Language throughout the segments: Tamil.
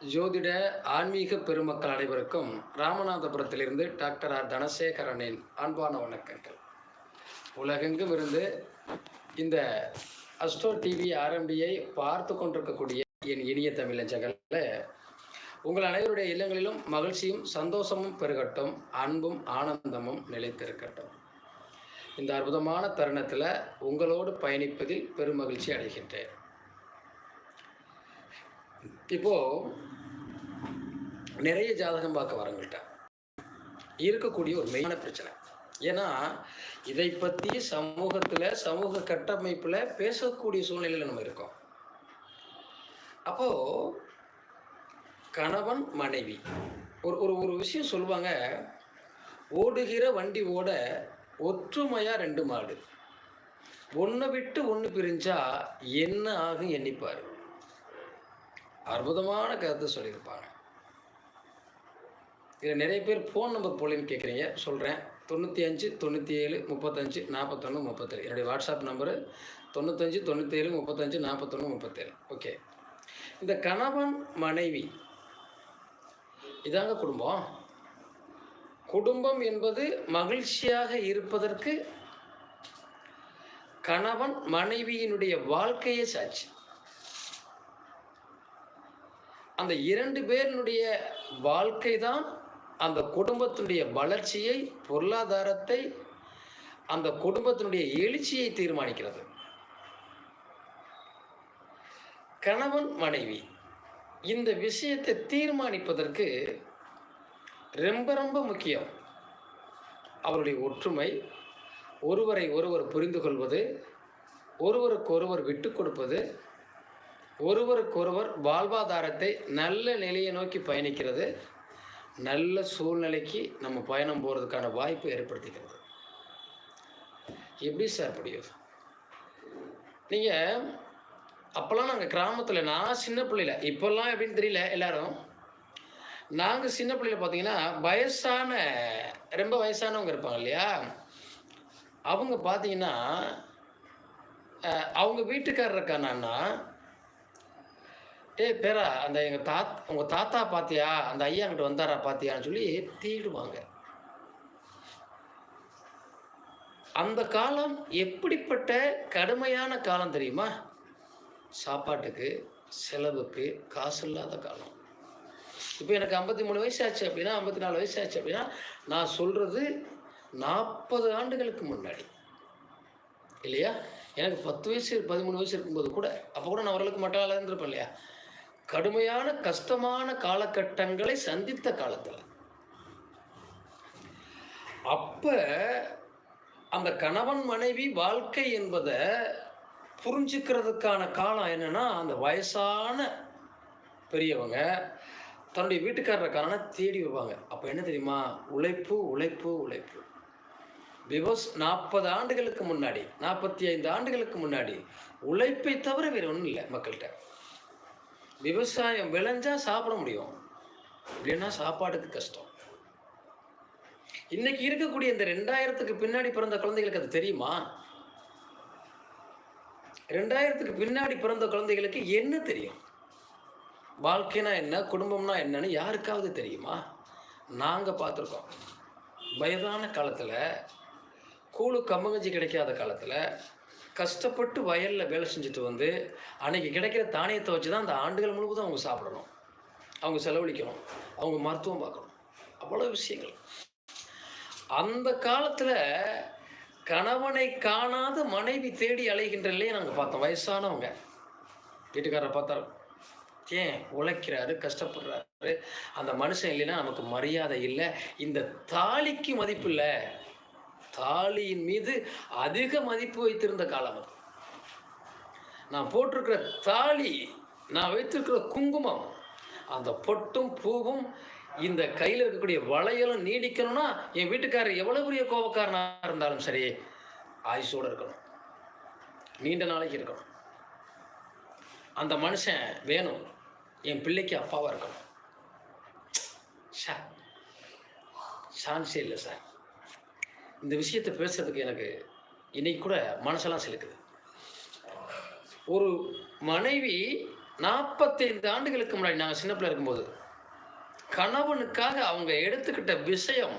ஜோதிட ஆன்மீக பெருமக்கள் அனைவருக்கும் ராமநாதபுரத்திலிருந்து டாக்டர் ஆர் தனசேகரனின் அன்பான வணக்கங்கள். உலகெங்கும் இருந்து இந்த அஸ்ட்ரோ டிவி ஆர்எம்டியை பார்த்து கொண்டிருக்கக்கூடிய என் இனிய தமிழஞ்சங்களில் உங்கள் அனைவருடைய இல்லங்களிலும் மகிழ்ச்சியும் சந்தோஷமும் பெருகட்டும் அன்பும் ஆனந்தமும் நிலைத்திருக்கட்டும். இந்த அற்புதமான தருணத்தில் உங்களோடு பயணிப்பதில் பெருமகிழ்ச்சி அடைகின்றேன். இப்போது நிறைய ஜாதகம் பார்க்க வரவங்கள்ட்ட இருக்கக்கூடிய ஒரு மெயினான பிரச்சனை. ஏன்னா இதை பற்றி சமூகத்தில் சமூக கட்டமைப்பில் பேசக்கூடிய சூழ்நிலையில் நம்ம இருக்கோம். அப்போது கணவன் மனைவி ஒரு ஒரு ஒரு விஷயம் சொல்லுவாங்க ஓடுகிற வண்டி ஓட ஒற்றுமையாக ரெண்டு மாடு. ஒன்றை விட்டு ஒன்று பிரிஞ்சா என்ன ஆகும் எண்ணிப்பார். அற்புதமான கருத்தை சொல்லியிருப்பாங்க. இதில் நிறைய பேர் ஃபோன் நம்பர் போலின்னு கேட்குறீங்க. சொல்கிறேன். தொண்ணூற்றி அஞ்சு தொண்ணூற்றி ஏழு முப்பத்தஞ்சு நாற்பத்தொன்று முப்பத்தேழு. என்னுடைய வாட்ஸ்அப் நம்பரு தொண்ணூத்தஞ்சு தொண்ணூற்றேழு முப்பத்தஞ்சு நாற்பத்தொன்று முப்பத்தேழு. ஓகே இந்த கணவன் மனைவி இதாங்க குடும்பம். குடும்பம் என்பது மகிழ்ச்சியாக இருப்பதற்கு கணவன் மனைவியினுடைய வாழ்க்கையே சாட்சி. அந்த இரண்டு பேரினுடைய வாழ்க்கை தான் அந்த குடும்பத்தினுடைய வளர்ச்சியை பொருளாதாரத்தை அந்த குடும்பத்தினுடைய எழுச்சியை தீர்மானிக்கிறது. கணவன் மனைவி இந்த விஷயத்தை தீர்மானிப்பதற்கு ரொம்ப ரொம்ப முக்கியம். அவருடைய ஒற்றுமை ஒருவரை ஒருவர் புரிந்து கொள்வது ஒருவருக்கு ஒருவர் விட்டு கொடுப்பது ஒருவருக்கொருவர் வாழ்வாதாரத்தை நல்ல நிலையை நோக்கி பயணிக்கிறது நல்ல சூழ்நிலைக்கு நம்ம பயணம் போகிறதுக்கான வாய்ப்பு ஏற்படுத்திக்கிறது. எப்படி சார் முடியும் நீங்கள் அப்போல்லாம் நாங்கள் கிராமத்தில் நான் சின்ன பிள்ளையில இப்போல்லாம் எப்படின்னு தெரியல எல்லாரும். நாங்கள் சின்ன பிள்ளையில பார்த்தீங்கன்னா வயசான ரொம்ப வயசானவங்க இருப்பாங்க இல்லையா? அவங்க பார்த்தீங்கன்னா அவங்க வீட்டுக்காரர் இருக்கானான்னா டேய் பேரா அந்த எங்கள் தாத் உங்கள் தாத்தா பார்த்தியா அந்த ஐயா கிட்ட வந்தாரா பார்த்தியான்னு சொல்லி தேடுவாங்க. அந்த காலம் எப்படிப்பட்ட கடுமையான காலம் தெரியுமா? சாப்பாட்டுக்கு செலவுக்கு காசு இல்லாத காலம். இப்போ எனக்கு ஐம்பத்தி மூணு வயசு ஆச்சு அப்படின்னா ஐம்பத்தி நாலு வயசு ஆச்சு அப்படின்னா நான் சொல்கிறது நாற்பது ஆண்டுகளுக்கு முன்னாடி. இல்லையா? எனக்கு பத்து வயசு பதிமூணு வயசு இருக்கும்போது கூட அப்போ கூட நான் ஓரளவுக்கு மட்டும் இருந்திருப்பேன் இல்லையா? கடுமையான கஷ்டமான காலகட்டங்களை சந்தித்த காலத்தில். அப்போ அந்த கணவன் மனைவி வாழ்க்கை என்பதை புரிஞ்சுக்கிறதுக்கான காலம் என்னன்னா அந்த வயசான பெரியவங்க தன்னுடைய வீட்டுக்காரருக்கான தேடி வருவாங்க. அப்போ என்ன தெரியுமா? உழைப்பு உழைப்பு உழைப்பு. பிகாஸ் நாற்பது ஆண்டுகளுக்கு முன்னாடி நாற்பத்தி ஐந்து ஆண்டுகளுக்கு முன்னாடி உழைப்பை தவிர வேறு ஒன்றும் இல்லை மக்கள்கிட்ட. விவசாயம் விளைஞ்சா சாப்பிட முடியும். இல்லைன்னா சாப்பாட்டுக்கு கஷ்டம். இன்னைக்கு இருக்கக்கூடிய இந்த ரெண்டாயிரத்துக்கு பின்னாடி பிறந்த குழந்தைகளுக்கு அது தெரியுமா? ரெண்டாயிரத்துக்கு பின்னாடி பிறந்த குழந்தைகளுக்கு என்ன தெரியும்? வாழ்க்கைனா என்ன குடும்பம்னா என்னன்னு யாருக்காவது தெரியுமா? நாங்கள் பார்த்துருக்கோம். வயதான காலத்தில் கூழு கம்மங்கஞ்சி கிடைக்காத காலத்தில் கஷ்டப்பட்டு வயலில் வேலை செஞ்சுட்டு வந்து அன்றைக்கி கிடைக்கிற தானியத்தை வச்சு தான் அந்த ஆண்டுகள் முழுவதும் அவங்க சாப்பிடணும். அவங்க செலவழிக்கணும். அவங்க மருத்துவம் பார்க்கணும். அவ்வளோ விஷயங்கள். அந்த காலத்தில் கணவனை காணாத மனைவி தேடி அலைகின்றலே நாங்கள் பார்த்தோம். வயசானவங்க. வீட்டுக்காரரை பார்த்தா ஏன்? உழைக்கிறாரு கஷ்டப்படுறாரு. அந்த மனுஷன் இல்லைன்னா நமக்கு மரியாதை இல்லை. இந்த தாலிக்கு மதிப்பு இல்லை. தாலியின் மீது அதிக மதிப்பு வைத்திருந்த காலம் அது. நான் போட்டிருக்கிற தாலி நான் வைத்திருக்கிற குங்குமம் அந்த பொட்டும் பூவும் இந்த கையில் இருக்கக்கூடிய வளையலும் நீடிக்கணும்னா என் வீட்டுக்காரர் எவ்வளோ பெரிய கோபக்காரனாக இருந்தாலும் சரி ஆயுசோடு இருக்கணும். நீண்ட நாளைக்கு இருக்கணும். அந்த மனுஷன் வேணும். என் பிள்ளைக்கு அப்பாவாக இருக்கணும். சார் சான்ஸே இல்லை சார். இந்த விஷயத்தை பேசுறதுக்கு எனக்கு இன்னைக்கு கூட மனசெல்லாம் செலுக்குது. ஒரு மனைவி நாற்பத்தைந்து ஆண்டுகளுக்கு முன்னாடி நாங்கள் சின்ன பிள்ளை இருக்கும்போது கணவனுக்காக அவங்க எடுத்துக்கிட்ட விஷயம்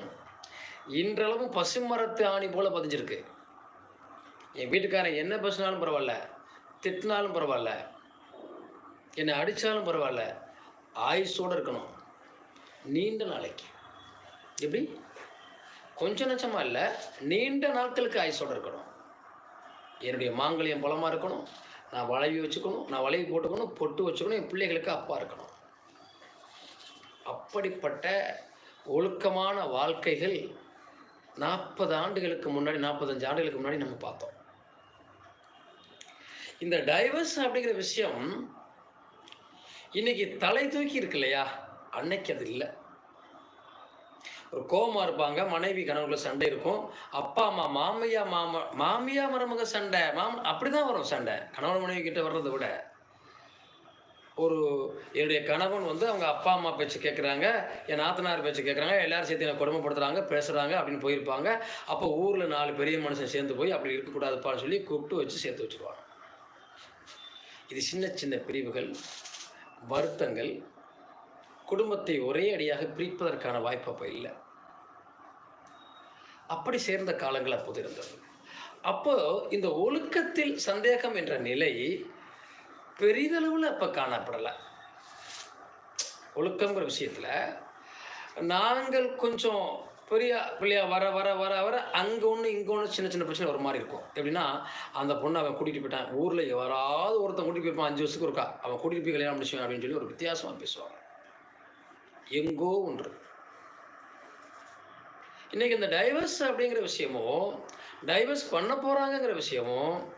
இன்றளவும் பசுமரத்து ஆணி போல பதிஞ்சிருக்கு. என் வீட்டுக்காரன் என்ன பேசினாலும் பரவாயில்ல திட்டினாலும் பரவாயில்ல என்னை அடித்தாலும் பரவாயில்ல ஆயுசோடு இருக்கணும். நீண்ட நாளைக்கு. எப்படி? கொஞ்ச நச்சமாக இல்லை நீண்ட நாட்களுக்கு ஆயுசோடு இருக்கணும். என்னுடைய மாங்கல்யம் பலமாக இருக்கணும். நான் வளைவி வச்சுக்கணும் நான் வளைவி போட்டுக்கணும் பொட்டு வச்சுக்கணும் என் பிள்ளைகளுக்கு அப்பா இருக்கணும். அப்படிப்பட்ட ஒழுக்கமான வாழ்க்கைகள் நாற்பது ஆண்டுகளுக்கு முன்னாடி நாற்பத்தஞ்சு ஆண்டுகளுக்கு முன்னாடி நம்ம பார்த்தோம். இந்த டைவர்ஸ் அப்படிங்கிற விஷயம் இன்னைக்கு தலை தூக்கி இருக்கு இல்லையா? அன்னைக்கு அது இல்லை. ஒரு கோவமா இருப்பாங்க மனைவி கணவர்களை சண்டை இருக்கும். அப்பா அம்மா மாமியா மாமா மாமியா மருமக சண்டை. மாம அப்படிதான் வரும் சண்டை. கணவன் மனைவி கிட்ட வர்றதை விட. ஒரு என்னுடைய கணவன் வந்து அவங்க அப்பா அம்மா பேச்சு கேட்குறாங்க என் நாத்தனார் பேச்சு கேட்குறாங்க எல்லாரும் சேர்த்து என்னை கொடுமைப்படுத்துறாங்க பேசுகிறாங்க அப்படின்னு போயிருப்பாங்க. அப்போ ஊரில் நாலு பெரிய மனுஷன் சேர்ந்து போய் அப்படி இருக்கக்கூடாதுப்பான்னு சொல்லி கூப்பிட்டு வச்சு சேர்த்து வச்சுருவாங்க. இது சின்ன சின்ன பிரிவுகள் வருத்தங்கள் குடும்பத்தை ஒரே அடியாக பிரிப்பதற்கான வாய்ப்பு அப்போ இல்லை. அப்படி சேர்ந்த காலங்கள் அப்போது இருந்தது. அப்போ இந்த ஒழுக்கத்தில் சந்தேகம் என்ற நிலை பெரிதளவில் அப்போ காணப்படலை. ஒழுக்கங்கிற விஷயத்தில் நாங்கள் கொஞ்சம் பெரிய பிள்ளையா வர வர வர வர அங்கே ஒன்று இங்கே ஒன்று சின்ன சின்ன பிரச்சனை ஒரு மாதிரி இருக்கும். எப்படின்னா அந்த பொண்ணை அவன் கூட்டிகிட்டு போயிட்டான். ஊரில் யாராவது ஒருத்தன் கூட்டிகிட்டு போயிருப்பான் அஞ்சு வருஷத்துக்கு இருக்கா அவன் கூட்டிகிட்டு போய் கல்யாணம் முடிச்சுவான் அப்படின்னு சொல்லி ஒரு வித்தியாசமாக பேசுவாங்க. எங்கோ ஒன்று. இன்னைக்கு இந்த டைவர்ஸ் அப்படிங்கிற விஷயமும் டைவர்ஸ் பண்ண போகிறாங்கங்கிற விஷயமும்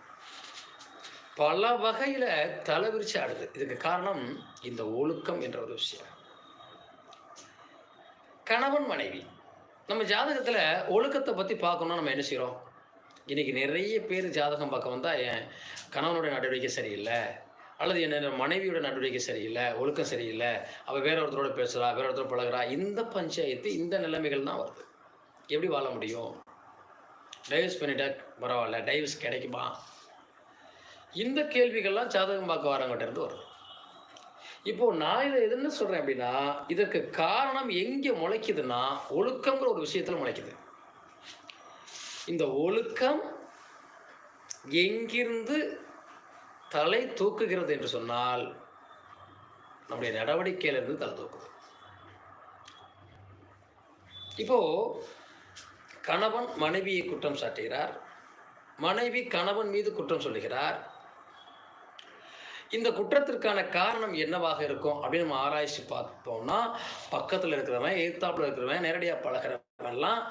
பல வகையில் தலைவிரிச்சு ஆடுது. இதுக்கு காரணம் இந்த ஒழுக்கம் என்ற ஒரு விஷயம். கணவன் மனைவி. நம்ம ஜாதகத்தில் ஒழுக்கத்தை பற்றி பார்க்கணும்னா நம்ம என்ன செய்கிறோம் இன்றைக்கி நிறைய பேர் ஜாதகம் பார்க்க வந்தால் என் கணவனுடைய நடவடிக்கை சரியில்லை. அல்லது என்ன மனைவியோட நடவடிக்கை சரியில்லை ஒழுக்கம் சரியில்லை அவள் வேற ஒருத்தரோட பேசுகிறா வேற ஒருத்தரோட பழகிறா இந்த பஞ்சாயத்து இந்த நிலைமைகள் தான் வருது. எப்படி வாழ முடியும்? டைவர்ஸ் பண்ணிட்டா பரவாயில்ல டைவர்ஸ் கிடைக்குமா? இந்த கேள்விகள்லாம் ஜாதகம் பார்க்க வரவங்கிட்ட இருந்து வருது. இப்போ நான் இதை எதுன்னு சொல்கிறேன் அப்படின்னா இதற்கு காரணம் எங்கே முளைக்குதுன்னா ஒழுக்கங்கிற ஒரு விஷயத்தில் முளைக்குது. இந்த ஒழுக்கம் எங்கிருந்து தலை தூக்குகிறது என்று சொன்னால் நம்முடைய நடவடிக்கையிலிருந்து தலை தூக்குது. இப்போ கணவன் மனைவியை குற்றம் சாட்டுகிறார். மனைவி கணவன் மீது குற்றம் சொல்லுகிறார். இந்த குற்றத்திற்கான காரணம் என்னவாக இருக்கும் அப்படின்னு நம்ம ஆராய்ச்சி பார்த்தோம்னா பக்கத்தில் இருக்கிறவன் எதிர்த்தாப்புல இருக்கிறவன் நேரடியாக பழகிறவன்லாம்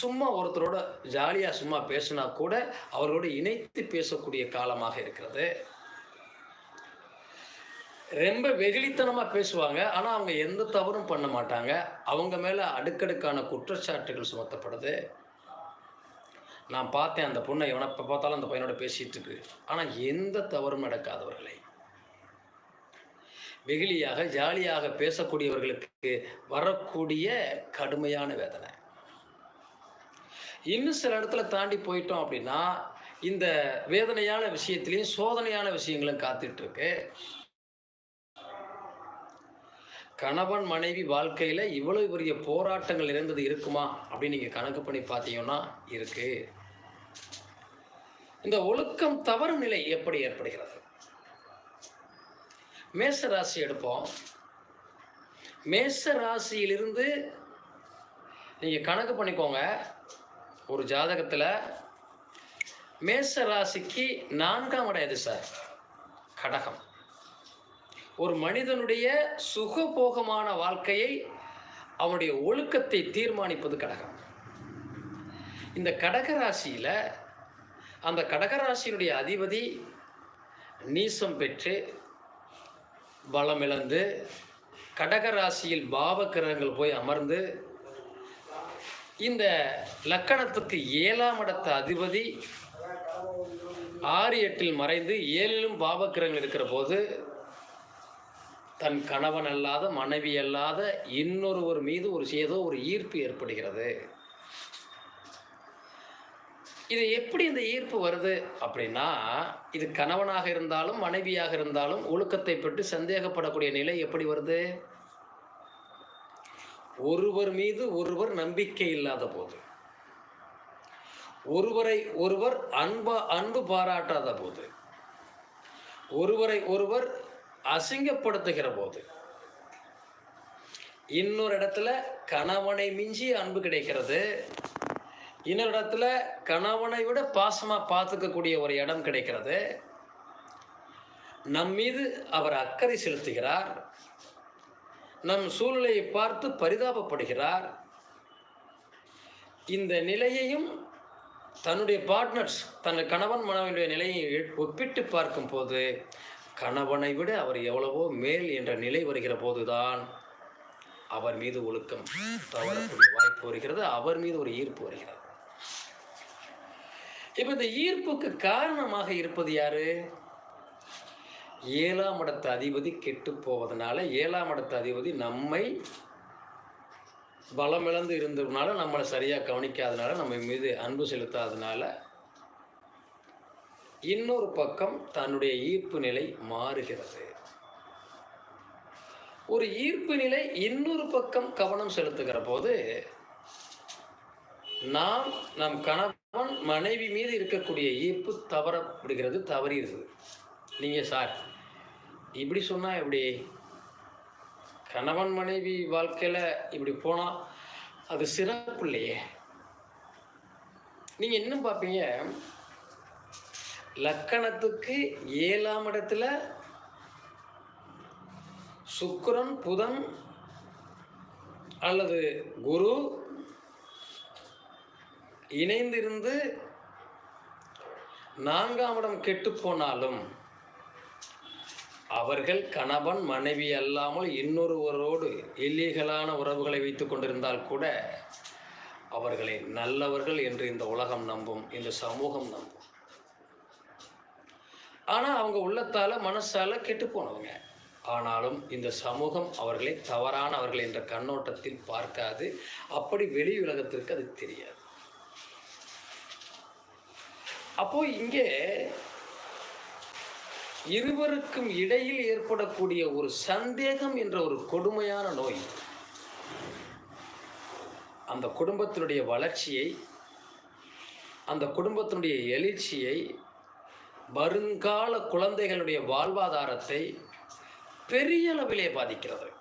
சும்மா ஒருத்தரோட ஜாலியாக சும்மா பேசினா கூட அவர்களோடு இணைத்து பேசக்கூடிய காலமாக இருக்கிறது. ரொம்ப வெகுளித்தனமாக பேசுவாங்க. ஆனால் அவங்க எந்த தவறும் பண்ண மாட்டாங்க. அவங்க மேலே அடுக்கடுக்கான குற்றச்சாட்டுகள் சுமத்தப்படுது. நான் பார்த்தேன் அந்த பொண்ணை எவனை இப்போ பார்த்தாலும் அந்த பையனோட பேசிகிட்டு இருக்கு. ஆனால் எந்த தவறும் நடக்காதவர்களை. வெகுளியாக ஜாலியாக பேசக்கூடியவர்களுக்கு வரக்கூடிய கடுமையான வேதனை. இன்னும் சில இடத்துல தாண்டி போயிட்டோம் அப்படின்னா இந்த வேதனையான விஷயத்திலையும் சோதனையான விஷயங்களும் காத்துட்ருக்கு கணவன் மனைவி வாழ்க்கையில் இவ்வளவு பெரிய போராட்டங்கள் நிறைந்தது இருக்குமா அப்படின்னு நீங்கள் கணக்கு பண்ணி பார்த்தீங்கன்னா இருக்கு. இந்த ஒழுக்கம் தவறும் நிலை எப்படி ஏற்படுகிறது? மேச ராசி எடுப்போம். மேச ராசியிலிருந்து நீங்கள் கணக்கு பண்ணிக்கோங்க. ஒரு ஜாதகத்தில் மேச ராசிக்கு நான்காம் இடம் எது சார்? கடகம். ஒரு மனிதனுடைய சுகபோகமான வாழ்க்கையை அவனுடைய ஒழுக்கத்தை தீர்மானிப்பது கடகம். இந்த கடகராசியில் அந்த கடகராசியினுடைய அதிபதி நீசம் பெற்று பலமிழந்து கடகராசியில் பாவக்கிரகங்கள் போய் அமர்ந்து இந்த லக்கணத்துக்கு ஏழாம் இடத்த அதிபதி ஆறு எட்டில் மறைந்து ஏழிலும் பாவக்கிரகங்கள் இருக்கிற போது தன் கணவன் அல்லாத மனைவி அல்லாத இன்னொருவர் மீது ஒரு ஏதோ ஒரு ஈர்ப்பு ஏற்படுகிறது. இது எப்படி இந்த ஈர்ப்பு வருது அப்படின்னா இது கணவனாக இருந்தாலும் மனைவியாக இருந்தாலும் ஒழுக்கத்தை பற்றி சந்தேகப்படக்கூடிய நிலை எப்படி வருது? ஒருவர் மீது ஒருவர் நம்பிக்கை இல்லாத போது. ஒருவரை ஒருவர் அன்பா அன்பு பாராட்டாத போது. ஒருவரை ஒருவர் அசிங்கப்படுத்துகிற போது இன்னொரு இடத்துல கணவனை மிஞ்சி அன்பு கிடைக்கிறது. இன்னொரு இடத்துல கணவனை விட பாசமா பார்த்துக்கக்கூடிய ஒரு இடம் கிடைக்கிறது. நம் மீது அவர் அக்கறை செலுத்துகிறார். நம் சூழ்நிலையை பார்த்து பரிதாபப்படுகிறார். இந்த நிலையையும் தன்னுடைய பார்ட்னர்ஸ் தன் கணவன் மனைவியுடைய நிலையை ஒப்பிட்டு பார்க்கும்போது கணவனை விட அவர் எவ்வளவோ மேல் என்ற நிலை வருகிற போதுதான் அவர் மீது ஒழுக்கம் தவறக்கூடிய வாய்ப்பு வருகிறது அவர் மீது ஒரு ஈர்ப்பு வருகிறது. இப்போ இந்த ஈர்ப்புக்கு காரணமாக இருப்பது யாரு? ஏழாம் இடத்த அதிபதி கெட்டு போவதனால ஏழாம் இடத்த அதிபதி நம்மை பலமிழந்து இருந்ததுனால நம்மளை சரியாக கவனிக்காதனால நம்ம மீது அன்பு செலுத்தாதனால இன்னொரு பக்கம் தன்னுடைய ஈர்ப்பு நிலை மாறுகிறது. ஒரு ஈர்ப்பு நிலை இன்னொரு பக்கம் கவனம் செலுத்துகிற போது நாம் நம் கணவன் மனைவி மீது இருக்கக்கூடிய ஈர்ப்பு தவறப்படுகிறது தவறிடுது. நீங்கள் சார் இப்படி சொன்னால் எப்படி? கணவன் மனைவி வாழ்க்கையில் இப்படி போனால் அது சிறப்பு இல்லையே? நீங்கள் இன்னும் பார்ப்பீங்க லக்கணத்துக்கு ஏழாம் இடத்துல சுக்கரன் புதன் அல்லது குரு இணைந்திருந்து நான்காம் இடம் கெட்டு போனாலும் அவர்கள் கணவன் மனைவி அல்லாமல் இன்னொருவரோடு இல்லீகலான உறவுகளை வைத்து கொண்டிருந்தால் கூட அவர்களை நல்லவர்கள் என்று இந்த உலகம் நம்பும் இந்த சமூகம் நம்பும். ஆனால் அவங்க உள்ளத்தால் மனசால் கெட்டு போனவங்க. ஆனாலும் இந்த சமூகம் அவர்களை தவறானவர்கள் என்ற கண்ணோட்டத்தில் பார்க்காது. அப்படி வெளி உலகத்திற்கு அது தெரியாது. அப்போ இங்கே இருவருக்கும் இடையில் ஏற்படக்கூடிய ஒரு சந்தேகம் என்ற ஒரு கொடுமையான நோய். அந்த குடும்பத்தினுடைய வளர்ச்சியை அந்த குடும்பத்தினுடைய எழுச்சியை வருங்கால குழந்தைகளுடைய வாழ்வாதாரத்தை பெரிய அளவிலே பாதிக்கிறது.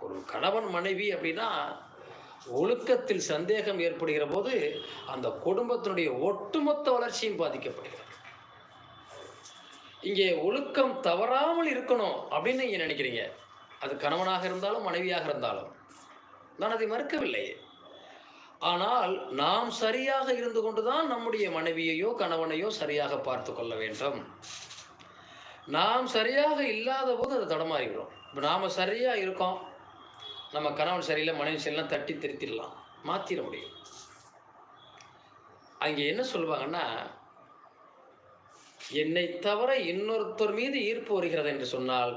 ஒரு கணவன் மனைவி அப்படின்னா ஒழுக்கத்தில் சந்தேகம் ஏற்படுகிற போது அந்த குடும்பத்தினுடைய ஒட்டுமொத்த வளர்ச்சியும் பாதிக்கப்படுகிறது. இங்கே ஒழுக்கம் தவறாமல் இருக்கணும் அப்படின்னு நீங்கள் நினைக்கிறீங்க. அது கணவனாக இருந்தாலும் மனைவியாக இருந்தாலும். நான் அதை மறுக்கவில்லை. ஆனால் நாம் சரியாக இருந்து கொண்டுதான் நம்முடைய மனைவியையோ கணவனையோ சரியாக பார்த்து கொள்ள வேண்டும். நாம் சரியாக இல்லாத போது அது தடமாறிவிடும். இப்போ நாம் சரியாக இருக்கோம். நம்ம கணவன் சரியில்லை மனைவி சரியில்லாம் தட்டி திருத்திடலாம். மாற்றிட முடியும். அங்கே என்ன சொல்லுவாங்கன்னா என்னை தவிர இன்னொருத்தர் மீது ஈர்ப்பு வருகிறது என்று சொன்னால்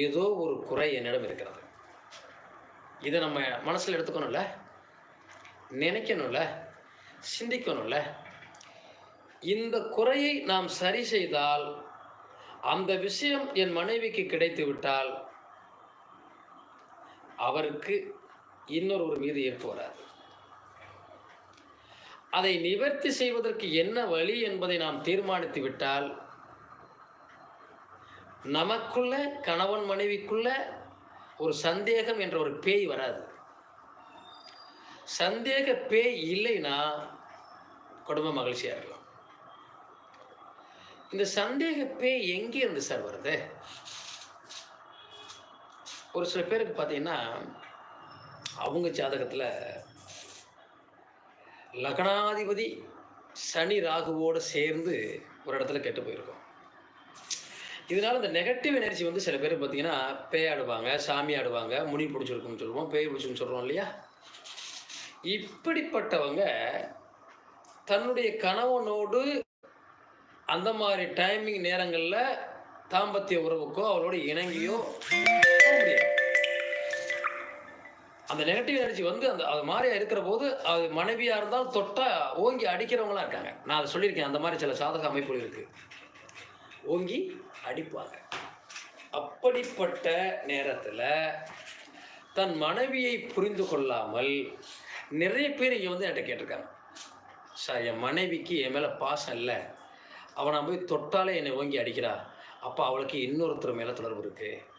ஏதோ ஒரு குறை என்னிடம் இருக்கிறது. இதை நம்ம மனசில் எடுத்துக்கணும்ல? நினைக்கணும்ல சிந்திக்கணும்ல. இந்த குறையை நாம் சரி செய்தால் அந்த விஷயம் என் மனைவிக்கு கிடைத்து விட்டால் அவருக்கு இன்னொருவர் மீது ஏற்பு வராது. அதை நிவர்த்தி செய்வதற்கு என்ன வழி என்பதை நாம் தீர்மானித்து விட்டால் நமக்குள்ள கணவன் மனைவிக்குள்ள ஒரு சந்தேகம் என்ற ஒரு பேய் வராது. சந்தேக பேய் இல்லைன்னா குடும்ப மகிழ்ச்சியாக இருக்கலாம். இந்த சந்தேக பேய் எங்கே இருந்து சார் வருது? ஒரு சில பேருக்கு பார்த்தீங்கன்னா அவங்க ஜாதகத்தில் லக்னாதிபதி சனி ராகுவோடு சேர்ந்து ஒரு இடத்துல கெட்டு போயிருக்கோம். இதனால இந்த நெகட்டிவ் எனர்ஜி வந்து சில பேர் பார்த்தீங்கன்னா பேய் ஆடுவாங்க சாமி ஆடுவாங்க முனி பிடிச்சிருக்குன்னு சொல்லுவோம் பேய் பிடிச்சிருக்குன்னு சொல்கிறோம் இல்லையா? இப்படிப்பட்டவங்க தன்னுடைய கணவனோடு அந்த மாதிரி டைமிங் நேரங்களில் தாம்பத்திய உறவுக்கோ அவளோட இணங்கியோ அந்த நெகட்டிவ் எனர்ஜி வந்து அந்த அது மாதிரியா இருக்கிற போது அது மனைவியாக இருந்தால் தொட்டா ஓங்கி அடிக்கிறவங்களா இருக்காங்க. நான் அதை சொல்லியிருக்கேன் அந்த மாதிரி சில சாதக அமைப்புகள் இருக்குது ஓங்கி அடிப்பாங்க. அப்படிப்பட்ட நேரத்தில் தன் மனைவியை புரிந்து கொள்ளாமல் நிறைய பேர் இங்கே வந்து என்கிட்ட கேட்டிருக்காங்க. சார் என் மனைவிக்கு என் மேலே பாசம் இல்லை. அவனை போய் தொட்டாலே என்னை ஓங்கி அடிக்கிறா. அப்போ அவளுக்கு இன்னொருத்தர் மேலே தொடர்பு இருக்குது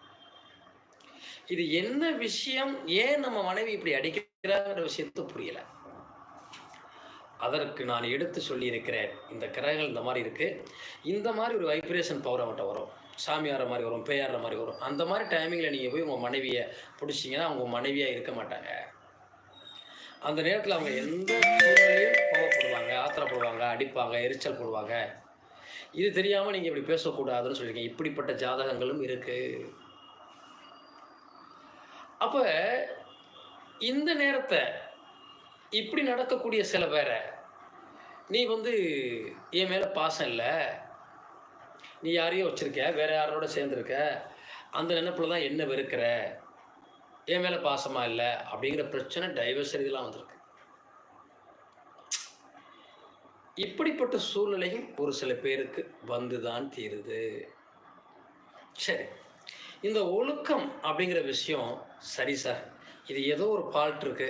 இது என்ன விஷயம்? ஏன் நம்ம மனைவி இப்படி அடிக்கிறாங்கிற விஷயத்த புரியல. அதற்கு நான் எடுத்து சொல்லியிருக்கிறேன். இந்த கிரகங்கள் இந்த மாதிரி இருக்கு. இந்த மாதிரி ஒரு வைப்ரேஷன் பவர் அவன்கிட்ட வரும். சாமியார மாதிரி வரும் பேயாடுற மாதிரி வரும். அந்த மாதிரி டைமிங்கில் நீங்கள் போய் உங்கள் மனைவியை பிடிச்சிங்கன்னா அவங்க மனைவியாக இருக்க மாட்டாங்க. அந்த நேரத்தில் அவங்க எந்த சூழ்நிலையும் கோவப்படுவாங்க ஆத்திரப்படுவாங்க அடிப்பாங்க எரிச்சல் போடுவாங்க. இது தெரியாமல் நீங்கள் இப்படி பேசக்கூடாதுன்னு சொல்லியிருக்கீங்க. இப்படிப்பட்ட ஜாதகங்களும் இருக்குது அப்போ இந்த நேரத்தை இப்படி நடக்கக்கூடிய சில பேரை நீ வந்து என் மேலே பாசம் இல்லை. நீ யாரையும் வச்சிருக்க வேறு யாரோட சேர்ந்துருக்க. அந்த நினைப்பில் தான் என்ன வெறுக்கிற? என் மேலே பாசமாக இல்லை அப்படிங்கிற பிரச்சனை டைவர்ஸ் இதெல்லாம் வந்திருக்கு. இப்படிப்பட்ட சூழ்நிலையும் ஒரு சில பேருக்கு வந்து தான் தீருது. சரி இந்த ஒழுக்கம் அப்படிங்கிற விஷயம் சரி சார். இது ஏதோ ஒரு ஃபால்ட் இருக்கு.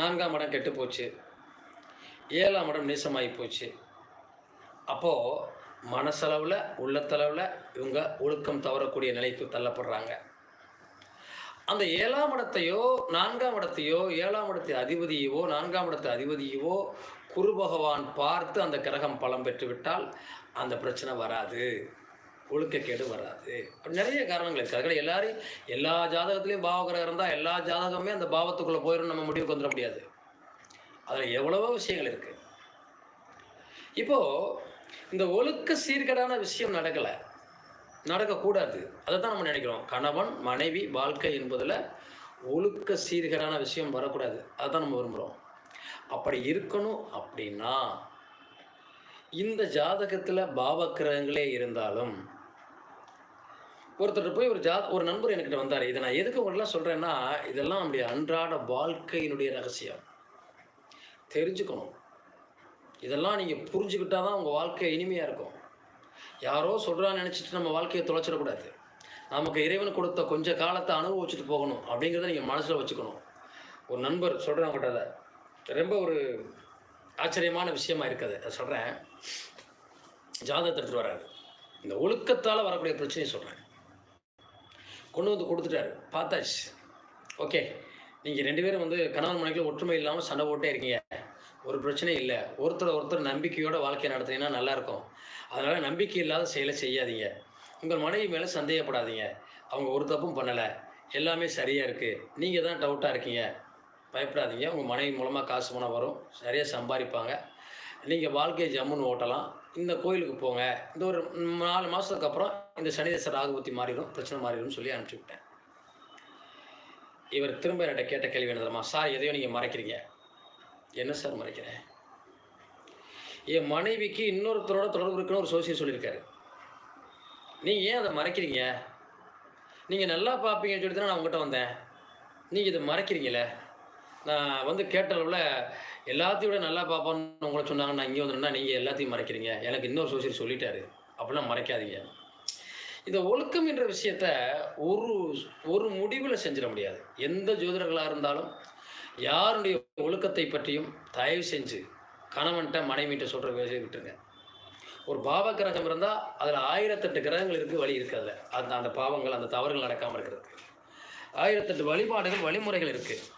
நான்காம் இடம் கெட்டு போச்சு. ஏழாம் இடம் நீசமாகி போச்சு. அப்போது மனசளவில் உள்ளத்தளவில் இவங்க ஒழுக்கம் தவறக்கூடிய நிலைக்கு தள்ளப்படுறாங்க. அந்த ஏழாம் இடத்தையோ நான்காம் இடத்தையோ ஏழாம் இடத்து அதிபதியவோ நான்காம் இடத்து அதிபதியவோ குரு பகவான் பார்த்து அந்த கிரகம் பலம் பெற்று விட்டால் அந்த பிரச்சனை வராது. ஒழுக்கக்கேடு வராது. அப்படி நிறைய காரணங்கள் இருக்குது அதுக்காக எல்லாரையும் எல்லா ஜாதகத்துலேயும் பாவகிரகம் இருந்தால் எல்லா ஜாதகமே அந்த பாவத்துக்குள்ளே போயிடும் நம்ம முடிவுக்கு வந்துட முடியாது. அதில் எவ்வளவோ விஷயங்கள் இருக்குது இப்போது இந்த ஒழுக்க சீர்கேடான விஷயம் நடக்கலை. நடக்கக்கூடாது. அதை தான் நம்ம நினைக்கிறோம். கணவன் மனைவி வாழ்க்கை என்பதில் ஒழுக்க சீர்கேடான விஷயம் வரக்கூடாது. அதை தான் நம்ம விரும்புகிறோம் அப்படி இருக்கணும் அப்படின்னா இந்த ஜாதகத்தில் பாவக்கிரகங்களே இருந்தாலும் ஒருத்தர் போய் ஒரு ஜா ஒரு நண்பர் என்கிட்ட வந்தார். இதை நான் எதுக்கு உங்களெலாம் சொல்கிறேன்னா இதெல்லாம் நம்முடைய அன்றாட வாழ்க்கையினுடைய ரகசியம். தெரிஞ்சுக்கணும். இதெல்லாம் நீங்கள் புரிஞ்சுக்கிட்டால் தான் உங்கள் வாழ்க்கை இனிமையாக இருக்கும். யாரோ சொல்கிறான்னு நினச்சிட்டு நம்ம வாழ்க்கையை தொலைச்சிடக்கூடாது. நமக்கு இறைவன் கொடுத்த கொஞ்ச காலத்தை அனுபவிச்சுட்டு போகணும் அப்படிங்கிறத நீங்கள் மனசில் வச்சுக்கணும். ஒரு நண்பர் சொல்கிறேன் அவங்கள்ட்ட அதை ரொம்ப ஒரு ஆச்சரியமான விஷயமா இருக்குது. அதை சொல்கிறேன் ஜாதகத்தை எடுத்துகிட்டு வராரு இந்த ஒழுக்கத்தால் வரக்கூடிய பிரச்சனையை சொல்கிறேன் கொண்டு வந்து கொடுத்துட்டாரு. பார்த்தாச்சு. ஓகே. நீங்கள் ரெண்டு பேரும் வந்து கணவன் மனைவிக்குள்ள ஒற்றுமை இல்லாமல் சண்டை போட்டே இருக்கீங்க. ஒரு பிரச்சனையும் இல்லை. ஒருத்தர் ஒருத்தர் நம்பிக்கையோட வாழ்க்கை நடத்துனீங்கன்னா நல்லாயிருக்கும். அதனால் நம்பிக்கை இல்லாத செயலை செய்யாதீங்க. உங்கள் மனைவி மேலே சந்தேகப்படாதீங்க. அவங்க ஒரு தப்பும் பண்ணலை. எல்லாமே சரியாக இருக்குது நீங்கள் தான் டவுட்டாக இருக்கீங்க. பயப்படாதீங்க. உங்கள் மனைவி மூலமாக காசு பணம் வரும். சரியாக சம்பாதிப்பாங்க. நீங்கள் வாழ்க்கையை ஜம்முன்னு ஓட்டலாம். இந்த கோயிலுக்கு போங்க. இந்த ஒரு நாலு மாதத்துக்கு அப்புறம் இந்த சனிதேசர் ராகுபத்தி மாறிடும். பிரச்சனை மாறிடும் சொல்லி அனுப்பிச்சி விட்டேன். இவர் திரும்ப என்கிட்ட கேட்ட கேள்வி என்ன தெரியுமா? சார் எதையோ நீங்கள் மறைக்கிறீங்க. என்ன சார் மறைக்கிறேன்? என் மனைவிக்கு இன்னொருத்தரோட தொடர்பு இருக்குன்னு ஒரு சோசியம் சொல்லியிருக்காரு. நீங்கள் ஏன் அதை மறைக்கிறீங்க? நீங்கள் நல்லா பார்ப்பீங்கன்னு சொல்லி தான் நான் உங்கள்கிட்ட வந்தேன். நீங்கள் இதை மறைக்கிறீங்களே நான் வந்து கேட்ட அளவில் எல்லாத்தையும் விட நல்லா பார்ப்போன்னு உங்களை சொன்னாங்க நான் இங்கே வந்துருந்தா நீங்கள் எல்லாத்தையும் மறைக்கிறீங்க. எனக்கு இன்னொரு சோசியர் சொல்லிட்டாரு. அப்படிலாம் மறைக்காதீங்க. இந்த ஒழுக்கம் என்ற விஷயத்த ஒரு ஒரு முடிவில் செஞ்சிட முடியாது. எந்த ஜோதிடர்களாக இருந்தாலும் யாருடைய ஒழுக்கத்தை பற்றியும் தயவு செஞ்சு கணவன்கிட்ட மனைவிட்ட சொல்கிற வேலையை விட்டுருங்க. ஒரு பாவ கிரகம் இருந்தால் அதில் ஆயிரத்தெட்டு கிரகங்கள் இருக்குது வழி இருக்குது அதில். அந்த அந்த பாவங்கள் அந்த தவறுகள் நடக்காமல் இருக்கிறது. ஆயிரத்தெட்டு வழிபாடுகள் வழிமுறைகள் இருக்குது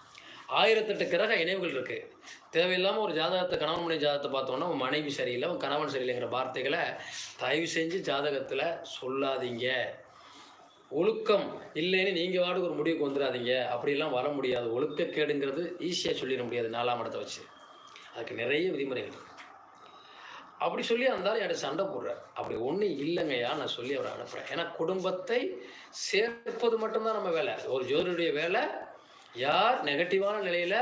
ஆயிரத்தெட்டு கிரக இணைவுகள் இருக்குது தேவையில்லாமல் ஒரு ஜாதகத்தை கணவன் மனைவி ஜாதகத்தை பார்த்தோன்னா உன் மனைவி சரியில்லை உன் கணவன் சரியில்லைங்கிற வார்த்தைகளை தயவு செஞ்சு ஜாதகத்தில் சொல்லாதீங்க. ஒழுக்கம் இல்லைன்னு நீங்கள் வாடு ஒரு முடிவுக்கு வந்துடாதீங்க அப்படிலாம் வர முடியாது. ஒழுக்கக்கேடுங்கிறது ஈஸியாக சொல்லிட முடியாது. நாலாம் இடத்த வச்சு. அதுக்கு நிறைய விதிமுறைகள் அப்படி சொல்லி இருந்தாலும் என்கிட்ட சண்டை போடுறார். அப்படி ஒன்றும் இல்லைங்கய்யா நான் சொல்லி அவரை அனுப்புகிறேன் ஏன்னா குடும்பத்தை சேர்ப்பது மட்டும்தான் நம்ம வேலை. ஒரு ஜோதிடைய வேலை. யார் நெகட்டிவான நிலையில்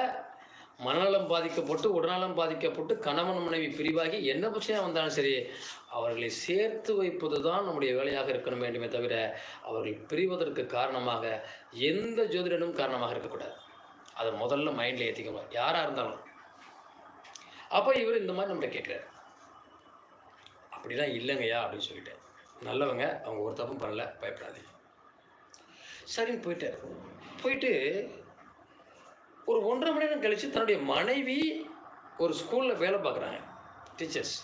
மனநலம் பாதிக்கப்பட்டு உடல்நலம் பாதிக்கப்பட்டு கணவன் மனைவி பிரிவாகி என்ன பிரச்சனையாக வந்தாலும் சரி அவர்களை சேர்த்து வைப்பது தான் நம்முடைய வேலையாக இருக்கணும் வேண்டுமே தவிர அவர்கள் பிரிவதற்கு காரணமாக எந்த ஜோதிடனும் காரணமாக இருக்கக்கூடாது. அதை முதல்ல மைண்டில் ஏற்றிக்கணும் யாராக இருந்தாலும். அப்போ இவர் இந்த மாதிரி நம்மகிட்ட கேட்குறாரு. அப்படிலாம் இல்லைங்கய்யா அப்படின்னு சொல்லிட்டேன் நல்லவங்க அவங்க ஒரு தப்பும் பண்ணல பயப்படாதீங்க. சரின்னு போயிட்டார். போயிட்டு ஒரு ஒன்றரை மணி நேரம் கழித்து தன்னுடைய மனைவி ஒரு ஸ்கூலில் வேலை பார்க்குறாங்க டீச்சர்ஸ்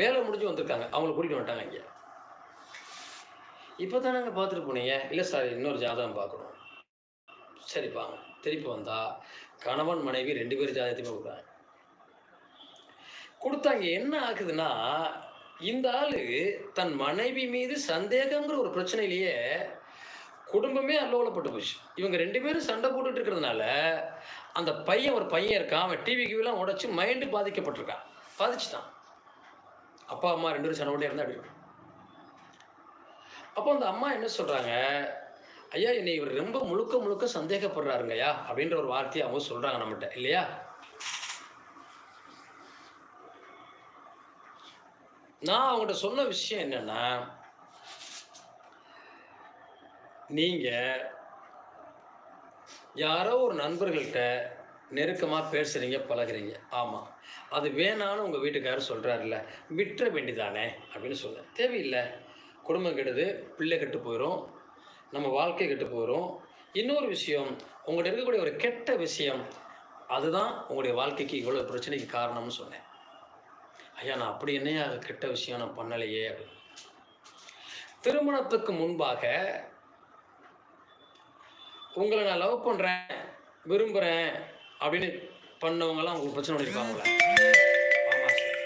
வேலை முடிஞ்சு வந்திருக்காங்க. அவங்கள கூட்டிகிட்டு வந்துட்டாங்க இங்கே. இப்போ தான் நாங்கள் பார்த்துட்டு போனீங்க. இல்லை சார் இன்னொரு ஜாதகம் பார்க்கணும். சரி திருப்பி வந்தால் கணவன் மனைவி ரெண்டு பேரும் ஜாதகத்தையுமே கொடுக்குறாங்க. கொடுத்தாங்க. என்ன ஆகுதுன்னா இந்த ஆள் தன் மனைவி மீது சந்தேகங்கிற ஒரு பிரச்சனையிலேயே குடும்பமே அல்லோலப்பட்டு போச்சு. இவங்க ரெண்டு பேரும் சண்டை போட்டுட்டு இருக்கிறதுனால அந்த பையன் ஒரு பையன் இருக்கான். அவன் டிவி கிவிலாம் உடச்சி மைண்டு பாதிக்கப்பட்டிருக்கான். பாதிச்சுட்டான். அப்பா அம்மா ரெண்டு பேரும் சண்டை போட்டே இருந்தா அப்படி அப்போ அந்த அம்மா என்ன சொல்கிறாங்க ஐயா என்னை இவர் ரொம்ப முழுக்க முழுக்க சந்தேகப்படுறாருங்கய்யா அப்படின்ற ஒரு வார்த்தையை அவங்க சொல்கிறாங்க நம்மகிட்ட. இல்லையா? நான் அவங்ககிட்ட சொன்ன விஷயம் என்னன்னா நீங்கள் யாரோ ஒரு நண்பர்கள்ட்ட நெருக்கமாக பேசுகிறீங்க பழகுறீங்க. ஆமாம் அது வேணான்னு உங்கள் வீட்டுக்காரர் சொல்கிறாருல்ல விட்டுற வேண்டிதானே அப்படின்னு சொன்னேன் தேவையில்லை. குடும்பம் கெடுது பிள்ளை கெட்டு போயிடும் நம்ம வாழ்க்கை கெட்டு போயிடும் இன்னொரு விஷயம் உங்கள்கிட்ட இருக்கக்கூடிய ஒரு கெட்ட விஷயம் அதுதான் உங்களுடைய வாழ்க்கைக்கு இவ்வளோ பிரச்சனைக்கு காரணம்னு சொன்னேன். ஐயா நான் அப்படி என்னையா கெட்ட விஷயம் நான் பண்ணலையே அப்படின்னு. திருமணத்துக்கு முன்பாக உங்களை நான் லவ் பண்ணுறேன் விரும்புகிறேன் அப்படின்னு பண்ணவங்கலாம் உங்களுக்கு பிரச்சனை பண்ணியிருப்பாங்க ஆமாம் சார்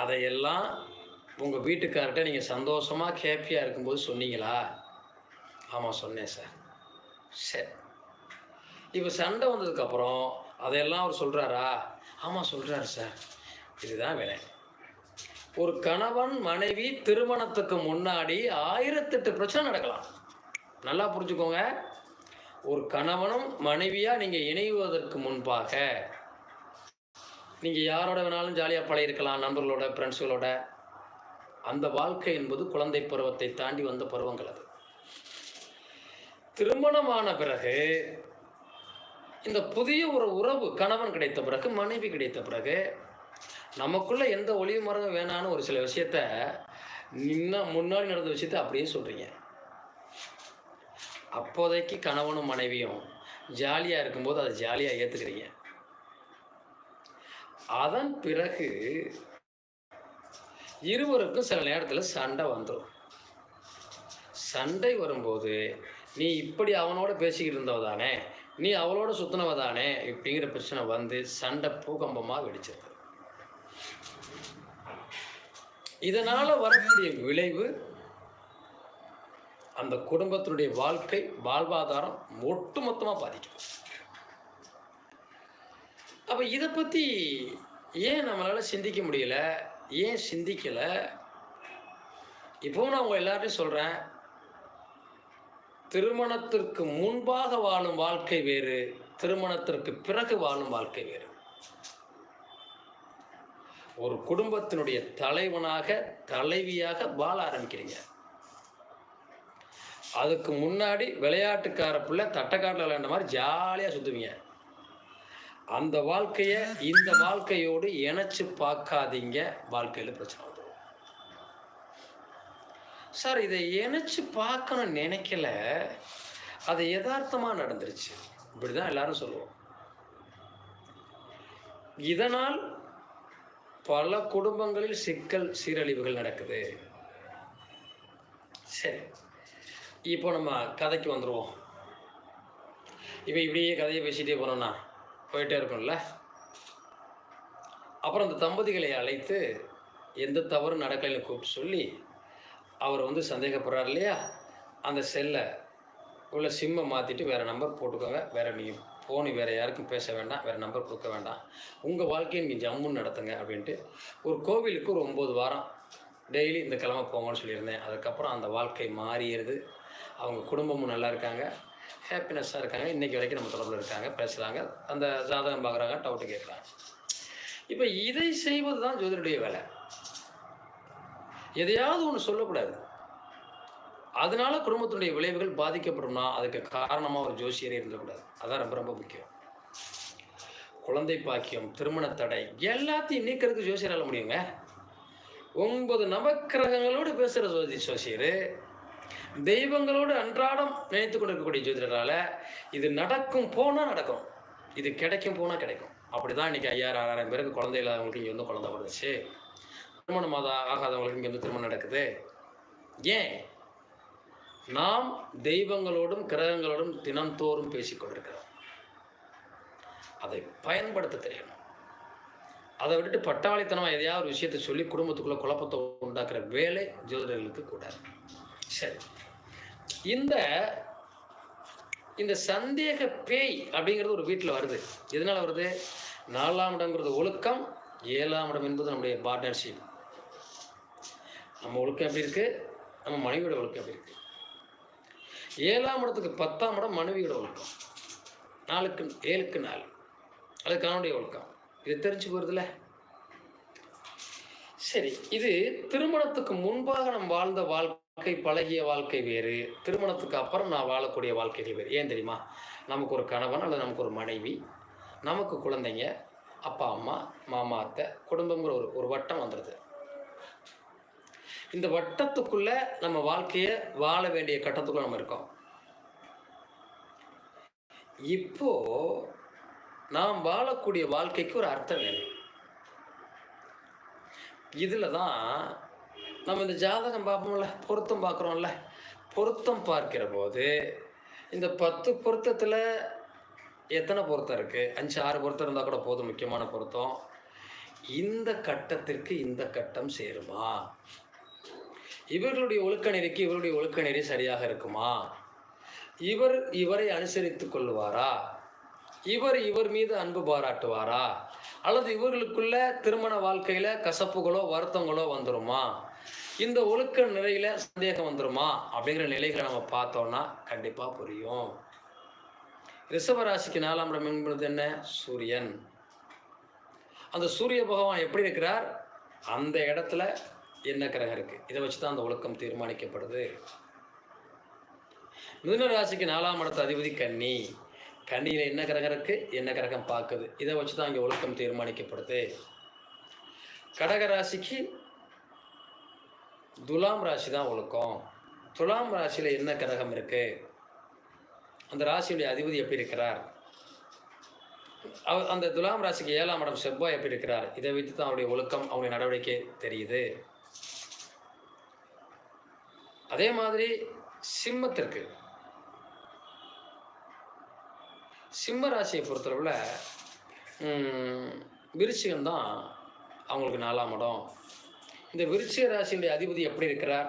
அதையெல்லாம் உங்கள் வீட்டுக்கார்ட்ட நீங்கள் சந்தோஷமாக ஹேப்பியாக இருக்கும்போது சொன்னீங்களா? ஆமாம் சொன்னேன் சார் சரி. இப்போ சண்டை வந்ததுக்கப்புறம் அதையெல்லாம் அவர் சொல்கிறாரா ஆமாம் சொல்கிறாரு சார் இதுதான் வேலை. ஒரு கணவன் மனைவி திருமணத்துக்கு முன்னாடி ஆயிரத்தெட்டு பிரச்சனை நடக்கலாம். நல்லா புரிஞ்சுக்கோங்க. ஒரு கணவனும் மனைவியாக நீங்கள் இணைவதற்கு முன்பாக நீங்கள் யாரோட வேணாலும் ஜாலியாக பழகிருக்கலாம் நண்பர்களோட ஃப்ரெண்ட்ஸுகளோட அந்த வாழ்க்கை என்பது குழந்தை பருவத்தை தாண்டி வந்த பருவங்கள் அது. திருமணமான பிறகு இந்த புதிய ஒரு உறவு கணவன் கிடைத்த பிறகு மனைவி கிடைத்த பிறகு நமக்குள்ள எந்த ஒளிவு மரம் வேணான்னு ஒரு சில விஷயத்த முன்னாடி நடந்த விஷயத்த அப்படியே சொல்கிறீங்க அப்போதைக்கு கணவனும் மனைவியும் ஜாலியாக இருக்கும்போது அதை ஜாலியாக ஏற்றுக்கிறீங்க அதன் பிறகு இருவருக்கும் சில நேரத்தில் சண்டை வந்துடும் சண்டை வரும்போது நீ இப்படி அவனோட பேசிக்கிட்டு இருந்தவ தானே நீ அவளோட சுத்தினவ தானே இப்படிங்கிற பிரச்சனை வந்து சண்டை பூகம்பமாக வெடிச்சிருக்கு இதனால் வரக்கூடிய விளைவு அந்த குடும்பத்தினுடைய வாழ்க்கை வாழ்வாதாரம் ஒட்டுமொத்தமாக பாதிக்கும். அப்போ இதை பற்றி ஏன் நம்மளால் சிந்திக்க முடியல? ஏன் சிந்திக்கலை? இப்போவும் நான் உங்கள் எல்லார்ட்டையும் சொல்கிறேன் திருமணத்திற்கு முன்பாக வாழும் வாழ்க்கை வேறு திருமணத்திற்கு பிறகு வாழும் வாழ்க்கை வேறு. ஒரு குடும்பத்தினுடைய தலைவனாக தலைவியாக வாழ ஆரம்பிக்கிறீங்க. அதுக்கு முன்னாடி விளையாட்டுக்கார பிள்ளை தட்டைக்காட்டில் விளையாண்ட மாதிரி ஜாலியாக சுற்றுவீங்க அந்த வாழ்க்கையை இந்த வாழ்க்கையோடு இணைச்சு பார்க்காதீங்க. வாழ்க்கையில் பிரச்சனை வந்துடும் சார் இதை இணைச்சு பார்க்கணும்னு நினைக்கல. அது யதார்த்தமாக நடந்துருச்சு. இப்படி தான் எல்லாரும் சொல்லுவோம். இதனால் பல குடும்பங்களில் சிக்கல் சீரழிவுகள் நடக்குது. சரி. இப்போ நம்ம கதைக்கு வந்துடுவோம் இப்போ இப்படியே கதையை பேசிகிட்டே போனோம்னா போயிட்டே இருக்கும்ல. அப்புறம் அந்த தம்பதிகளை அழைத்து எந்த தவறும் நடக்கலைன்னு கூப்பிட்டு சொல்லி அவர் வந்து சந்தேகப்படுறார் இல்லையா? அந்த செல்லை உள்ள சிம்மை மாற்றிட்டு வேறு நம்பர் போட்டுக்கோங்க. வேறு நீங்கள் ஃபோனு வேறு யாருக்கும் பேச வேண்டாம். வேறு நம்பர் கொடுக்க வேண்டாம். உங்கள் வாழ்க்கையை நீங்கள் ஜம்முன்னு நடத்துங்க அப்படின்ட்டு ஒரு கோவிலுக்கு ஒரு ஒம்பது வாரம் டெய்லி இந்த கிழமை போங்கன்னு சொல்லியிருந்தேன். அதுக்கப்புறம் அந்த வாழ்க்கை மாறிடுது. அவங்க குடும்பமும் நல்லா இருக்காங்க. ஹாப்பினஸ்ஸாக இருக்காங்க. இன்றைக்கி வரைக்கும் நம்ம தொடர்பில் இருக்காங்க. பேசுகிறாங்க அந்த ஜாதகம் பார்க்குறாங்க. டவுட்டு கேட்குறாங்க. இப்போ இதை செய்வது தான் ஜோதிடருடைய வேலை. எதையாவது ஒன்று சொல்லக்கூடாது. அதனால குடும்பத்தினுடைய விளைவுகள் பாதிக்கப்படும்னா அதுக்கு காரணமாக ஒரு ஜோசியரே இருந்தக்கூடாது அதான் ரொம்ப ரொம்ப முக்கியம். குழந்தை பாக்கியம் திருமண தடை எல்லாத்தையும் நீக்கிறதுக்கு ஜோசியரால் முடியுங்க. ஒன்பது நவக்கிரகங்களோடு பேசுகிற ஜோதி ஜோசியர் தெய்வங்களோடு அன்றாடம் நினைத்து கொண்டிருக்கக்கூடிய ஜோதிடரால இது நடக்கும் போனால் நடக்கும். இது கிடைக்கும் போனால் கிடைக்கும். அப்படி தான் இன்றைக்கி ஐயாயிரம் ஆறாயிரம் பேருக்கு குழந்தை இல்லாதவங்களுக்கு இங்கே வந்து குழந்தை வந்துச்சு திருமணம் மாதம் ஆகாதவங்களுக்கு இங்கே வந்து திருமணம் நடக்குது. ஏன்? நாம் தெய்வங்களோடும் கிரகங்களோடும் தினந்தோறும் பேசிக்கொண்டிருக்கிறோம் அதை பயன்படுத்த தெரியணும். அதை விட்டுட்டு பட்டாளித்தனமாக எதையாவது ஒரு விஷயத்தை சொல்லி குடும்பத்துக்குள்ளே குழப்பத்தை உண்டாக்குற வேலை ஜோதிடர்களுக்கு கூடாது சரி. இந்த இந்த சந்தேக பேய் அப்படிங்கிறது ஒரு வீட்டில் வருது. எதனால் வருது? நாலாம் இடங்கிறது ஒழுக்கம் ஏழாம் இடம் என்பது நம்முடைய பார்ட்னர்ஷிப் நம்ம ஒழுக்கம் எப்படி இருக்குது நம்ம மனைவியோட ஒழுக்கம் எப்படி இருக்குது ஏழாம் இடத்துக்கு பத்தாம் இடம் மனைவியோட ஒழுக்கம். நாலுக்கு ஏழுக்கு நாலு. அது கணவனுடைய ஒழுக்கம். இது தெரிஞ்சு போகிறதுல சரி இது திருமணத்துக்கு முன்பாக நாம் வாழ்ந்த வாழ்க்கை வாழ்க்கை பழகிய வாழ்க்கை வேறு. திருமணத்துக்கு அப்புறம் நான் வாழக்கூடிய வாழ்க்கைகள் வேறு. ஏன் தெரியுமா? நமக்கு ஒரு கணவன் அல்லது நமக்கு ஒரு மனைவி நமக்கு குழந்தைங்க அப்பா அம்மா மாமா அத்தை குடும்பங்கிற ஒரு ஒரு வட்டம் வந்துடுது இந்த வட்டத்துக்குள்ள நம்ம வாழ்க்கையை வாழ வேண்டிய கட்டத்துக்குள்ள நம்ம இருக்கோம். இப்போ நாம் வாழக்கூடிய வாழ்க்கைக்கு ஒரு அர்த்தம் வேணும். இதில் தான் நம்ம இந்த ஜாதகம் பார்ப்போம்ல பொருத்தம் பார்க்குறோம்ல. பொருத்தம் பார்க்கிற போது இந்த பத்து பொருத்தத்தில் எத்தனை பொருத்தம் இருக்குது அஞ்சு ஆறு பொருத்தம் இருந்தால் கூட போதும் முக்கியமான பொருத்தம். இந்த கட்டத்திற்கு இந்த கட்டம் சேருமா? இவர்களுடைய ஒழுக்க நெறிக்கு இவருடைய ஒழுக்க நெறி சரியாக இருக்குமா? இவர் இவரை அனுசரித்து கொள்வாரா இவர் இவர் மீது அன்பு பாராட்டுவாரா? அல்லது இவர்களுக்குள்ள திருமண வாழ்க்கையில் கசப்புகளோ வருத்தங்களோ வந்துருமா? இந்த ஒழுக்க நிலையில் சந்தேகம் வந்துருமா? அப்படிங்கிற நிலைகளை நம்ம பார்த்தோம்னா கண்டிப்பாக புரியும். ரிஷபராசிக்கு நாலாம் இடம் என்பது என்ன? சூரியன். அந்த சூரிய பகவான் எப்படி இருக்கிறார்? அந்த இடத்துல என்ன கிரகம் இருக்குது இதை வச்சு தான் அந்த ஒழுக்கம் தீர்மானிக்கப்படுது. மிதுன ராசிக்கு நாலாம் இடத்து அதிபதி கன்னி. கன்னியில் என்ன கிரகம் இருக்குது என்ன கிரகம் பார்க்குது? இதை வச்சு தான் இங்கே ஒழுக்கம் தீர்மானிக்கப்படுது. கடக ராசிக்கு துலாம் ராசி தான் ஒழுக்கம். துலாம் ராசியில் என்ன கிரகம் இருக்குது அந்த ராசியுடைய அதிபதி எப்படி இருக்கிறார்? அந்த துலாம் ராசிக்கு ஏழாம் இடம் செவ்வாய் எப்படி இருக்கிறார்? இதை வைத்து தான் அவருடைய ஒழுக்கம் அவருடைய நடவடிக்கை தெரியுது. அதே மாதிரி சிம்மத்திற்கு. சிம்ம ராசியை பொறுத்தளவில் விருச்சிகம் தான் அவங்களுக்கு நாலாம் இடம். இந்த விருச்சிக ராசியுடைய அதிபதி எப்படி இருக்கிறார்?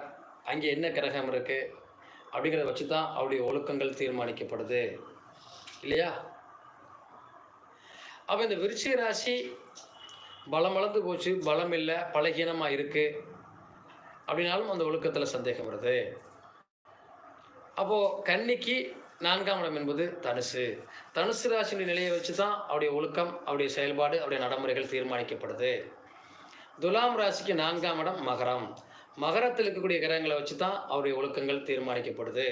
அங்கே என்ன கிரகம் இருக்குது அப்படிங்கிறத வச்சு தான் அவருடைய ஒழுக்கங்கள் தீர்மானிக்கப்படுது. இல்லையா? அப்போ இந்த விருச்சிக ராசி பலம் வளர்ந்து போச்சு பலம் இல்லை பலகீனமாக இருக்குது அப்படின்னாலும் அந்த ஒழுக்கத்தில் சந்தேகம் வருது. அப்போது கன்னிக்கு நான்காம் இடம் என்பது தனுசு. தனுசு ராசியின் நிலையை வச்சு தான் அவருடைய ஒழுக்கம் அவருடைய செயல்பாடு அவருடைய நடைமுறைகள் தீர்மானிக்கப்படுது. துலாம் ராசிக்கு நான்காம் இடம் மகரம். மகரத்தில் இருக்கக்கூடிய கிரகங்களை வச்சு தான் அவருடைய ஒழுக்கங்கள் தீர்மானிக்கப்படுது.